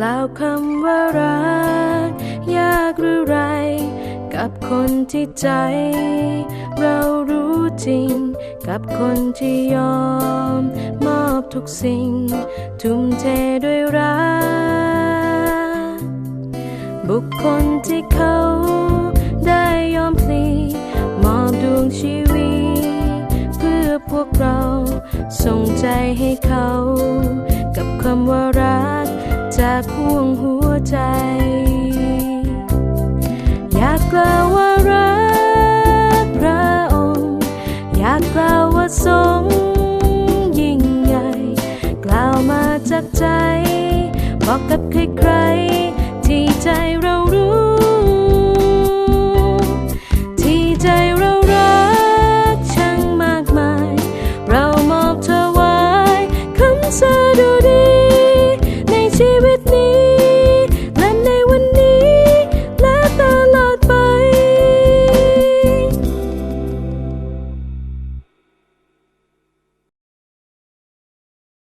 กล่าวคำว่ารัก ยากหรือไร กับคนที่ใจ เรารู้จริง กับคนที่ยอม มอบทุกสิ่ง ทุ่มเทด้วยรัก บุคคลที่เขาได้ยอมพลีมอบดวงชีวิต เพื่อพวกเราส่งใจให้เขา จากพ่วงหัวใจ อยากกล่าวว่ารักพระองค์ อยากกล่าวว่าทรงยิ่งใหญ่ กล่าวมาจากใจ บอกกับ